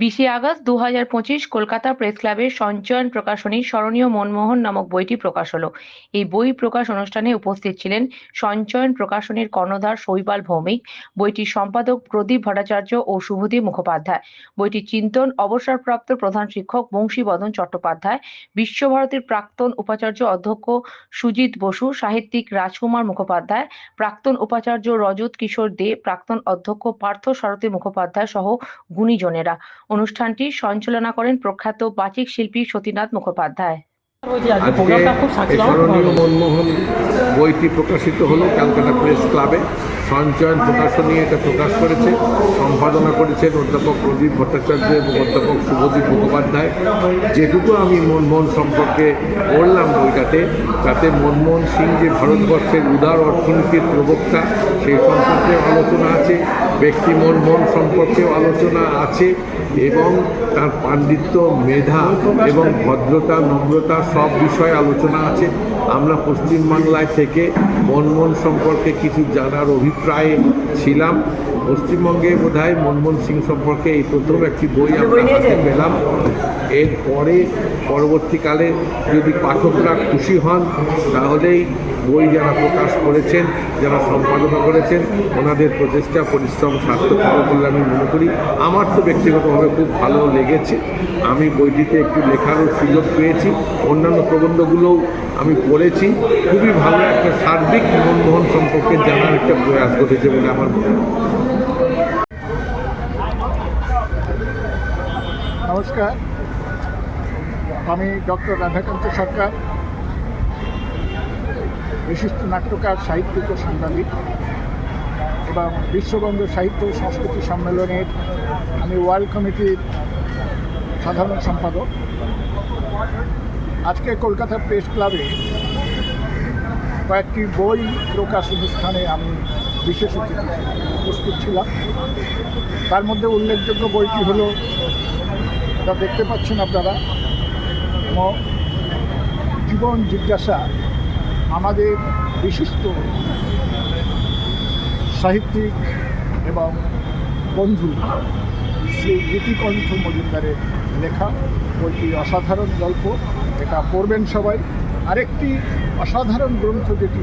বিশে আগস্ট দু হাজার পঁচিশ কলকাতা প্রেস ক্লাবের সঞ্চয়ন প্রকাশনী স্মরণীয় মনমোহন নামক বইটি প্রকাশ হলো। এই বই প্রকাশ অনুষ্ঠানে উপস্থিত ছিলেন সঞ্চয়ন প্রকাশনীর কর্ণধার শৈবাল ভৌমিক, বইটির সম্পাদক প্রদীপ ভট্টাচার্য ও শুভদীপ মুখোপাধ্যায়। বইটির চিন্তন অবসরপ্রাপ্ত প্রধান শিক্ষক বংশীবদন চট্টোপাধ্যায়, বিশ্বভারতীর প্রাক্তন উপাচার্য অধ্যক্ষ সুজিত বসু, সাহিত্যিক রাজকুমার মুখোপাধ্যায়, প্রাক্তন উপাচার্য রজত কিশোর দে, প্রাক্তন অধ্যক্ষ পার্থ সারথী মুখোপাধ্যায় সহ গুণীজনেরা। অনুষ্ঠানটি সঞ্চালনা করেন প্রখ্যাত বাচিক শিল্পী সতীনাথ মুখোপাধ্যায়। মনমোহন বইটি প্রকাশিত হলো ক্যালকাটা প্রেস ক্লাবে। সঞ্চয়ন প্রকাশনী এটা প্রকাশ করেছে সম্পাদনা করেছেন অধ্যাপক প্রদীপ ভট্টাচার্য এবং অধ্যাপক শুভদীপ মুখোপাধ্যায়। যেটুকু আমি মনমোহন সম্পর্কে পড়লাম বইটাতে তাতে মনমোহন সিং যে ভারতবর্ষের উদার অর্থনীতির প্রবক্তা সেই সম্পর্কে আলোচনা আছে ব্যক্তি মনমোহন সম্পর্কেও আলোচনা আছে। এবং তার পাণ্ডিত্য, মেধা এবং ভদ্রতা, নম্রতা সব বিষয়ে আলোচনা আছে। আমরা পশ্চিমবাংলায় থেকে মনমোহন সম্পর্কে কিছু জানার অভিপ্রায়ে ছিলাম। পশ্চিমবঙ্গে বোধহয় মনমোহন সিং সম্পর্কে এই প্রথম একটি বই আমরা হাতে পেলাম। এরপরে পরবর্তীকালে যদি পাঠকরা খুশি হন তাহলেই বই যারা প্রকাশ করেছেন যারা সম্পাদনা করেছেন ওনাদের প্রচেষ্টা পরিশ্রম সার্থক হবে বলে আমি মনে করি। আমার তো ব্যক্তিগতভাবে খুব ভালো লেগেছে। আমি বইটিতে একটু লেখারও সুযোগ পেয়েছি। অন্যান্য প্রবন্ধগুলোও আমি পড়েছি। খুবই ভালো একটা সার্বিক মনমোহন সম্পর্কে জানার একটা প্রয়াস ঘটেছে বলে আমার মনে হয়। নমস্কার। আমি ডক্টর রাধাকান্ত সরকার, বিশিষ্ট নাট্যকার সাহিত্যিক ও সাংবাদিক এবং বিশ্ববঙ্গ সাহিত্য সংস্কৃতি সম্মেলনের আমি ওয়ার্ল্ড কমিটির সাধারণ সম্পাদক। আজকে কলকাতা প্রেস ক্লাবে কয়েকটি বই প্রকাশ অনুষ্ঠানে আমি বিশেষ উপস্থিত ছিলাম। তার মধ্যে উল্লেখযোগ্য বইটি হলো এটা দেখতে পাচ্ছেন আপনারা। জীবন জিজ্ঞাসা আমাদের বিশিষ্ট সাহিত্যিক এবং বন্ধু শ্রী গীতিকণ্ঠ মজুমদারের লেখা, বইটি অসাধারণ গল্প, এটা পড়বেন সবাই। আরেকটি অসাধারণ গ্রন্থ যেটি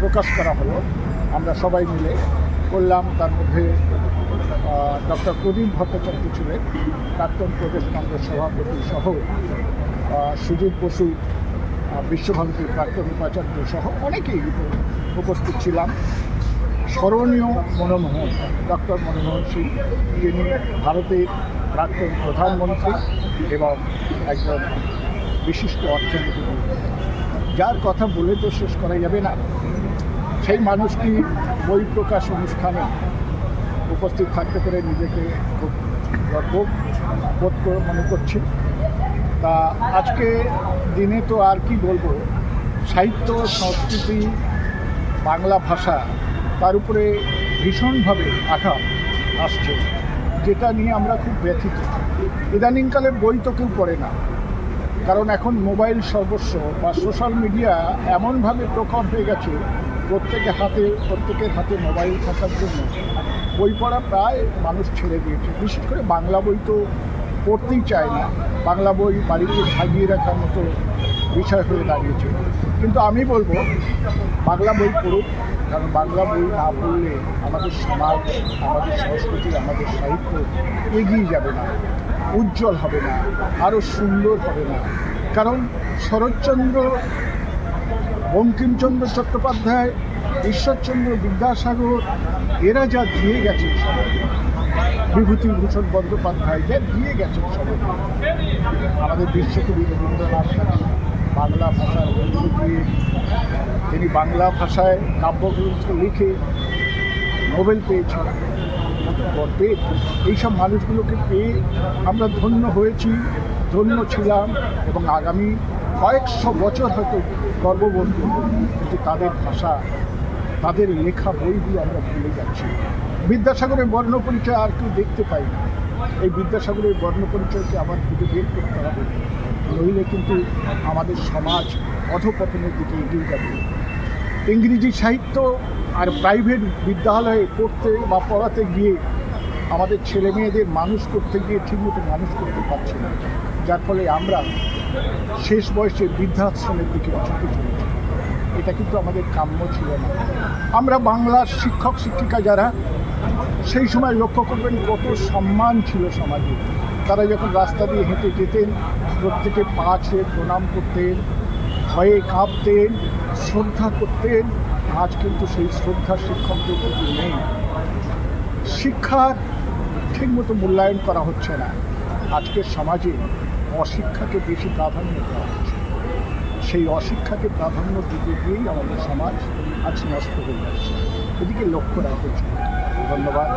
প্রকাশ করা হলো, আমরা সবাই মিলে করলাম, তার মধ্যে ডক্টর প্রদীপ ভট্টাচার্য ছিলেন, প্রাক্তন প্রদেশ কংগ্রেস সভাপতি সহ সুজিত বসু বিশ্বভারতীর প্রাক্তন উপাচার্য সহ অনেকেই উপস্থিত ছিলাম। স্মরণীয় মনমোহন, ডক্টর মনমোহন সিং, যিনি ভারতের প্রাক্তন প্রধানমন্ত্রী এবং একজন বিশিষ্ট অর্থনীতিবিদ। যার কথা বলে তো শেষ করা যাবে না। সেই মানুষটি বই প্রকাশ অনুষ্ঠানে উপস্থিত থাকতে পেরে নিজেকে খুব গর্ব বোধ মনে করছি। তা আজকে দিনে তো আর কি বলব? সাহিত্য, সংস্কৃতি, বাংলা ভাষা তার উপরে ভীষণভাবে আঘাত আসছে, যেটা নিয়ে আমরা খুব ব্যথিত। ইদানিংকালে বই তো কেউ পড়ে না। কারণ এখন মোবাইল সর্বস্ব বা সোশ্যাল মিডিয়া এমনভাবে প্রকট হয়ে গেছে প্রত্যেকের হাতে প্রত্যেকের হাতে মোবাইল থাকার জন্য। বই পড়া প্রায় মানুষ ছেড়ে দিয়েছে। বিশেষ করে বাংলা বই তো পড়তেই চায় না। বাংলা বই বাড়িতে সাজিয়ে রাখার মতো বিষয় হয়ে দাঁড়িয়েছে। কিন্তু আমি বলব, বাংলা বই পড়ুক, কারণ বাংলা বই না পড়লে আমাদের সমাজ, আমাদের সংস্কৃতি, আমাদের সাহিত্য এগিয়ে যাবে না, উজ্জ্বল হবে না আরও সুন্দর হবে না। কারণ শরৎচন্দ্র, বঙ্কিমচন্দ্র চট্টোপাধ্যায়, ঈশ্বরচন্দ্র বিদ্যাসাগর এরা যা দিয়ে গেছেন সমাজে বিভূতিভূষণ বন্দ্যোপাধ্যায় যা দিয়ে গেছেন সমাজে আমাদের বিশ্বকবি রবীন্দ্রনাথ বাংলা ভাষার মধ্য দিয়ে, তিনি বাংলা ভাষায় কাব্যগ্রন্থ লিখে নোবেল পেয়েছেন। কত গর্বের এইসব মানুষগুলোকে পেয়ে আমরা ধন্য হয়েছি, ধন্য ছিলাম এবং আগামী কয়েকশো বছর হয়তো গর্ববোধ করব। কিন্তু তাদের ভাষা তাদের লেখা বইগুলো আমরা ভুলে যাচ্ছি। বিদ্যাসাগরের বর্ণ পরিচয় আর কেউ দেখতে পাই না। এই বিদ্যাসাগরের বর্ণ পরিচয়কে আবার খুঁজে বের করতে হবে। নইলে কিন্তু আমাদের সমাজ অধপতনের দিকে এগিয়ে যাবে। ইংরেজি সাহিত্য আর প্রাইভেট বিদ্যালয়ে পড়তে বা পড়াতে গিয়ে আমাদের ছেলে মেয়েদের মানুষ করতে গিয়ে ঠিকমতো মানুষ করতে পারছি না। যার ফলে আমরা শেষ বয়সে বৃদ্ধাশ্রমের দিকে ঝুঁকে চলেছি এটা কিন্তু আমাদের কাম্য ছিল না। আমরা বাংলার শিক্ষক, শিক্ষিকা যারা, সেই সময় লক্ষ্য করবেন কত সম্মান ছিল সমাজে। তারা যখন রাস্তা দিয়ে হেঁটে যেতেন প্রত্যেকে পা ছুঁয়ে প্রণাম করতেন, ভয়ে কাঁপতেন, শ্রদ্ধা করতেন, আজ কিন্তু সেই শ্রদ্ধা শিক্ষকদের প্রতি নেই। শিক্ষার ঠিকমতো মূল্যায়ন করা হচ্ছে না। আজকের সমাজে অশিক্ষাকে বেশি প্রাধান্য দেওয়া হচ্ছে। সেই অশিক্ষাকে প্রাধান্য দিতে গিয়েই আমাদের সমাজ আজ নষ্ট হয়ে যাচ্ছে। এদিকে লক্ষ্য রাখা উচিত ধন্যবাদ।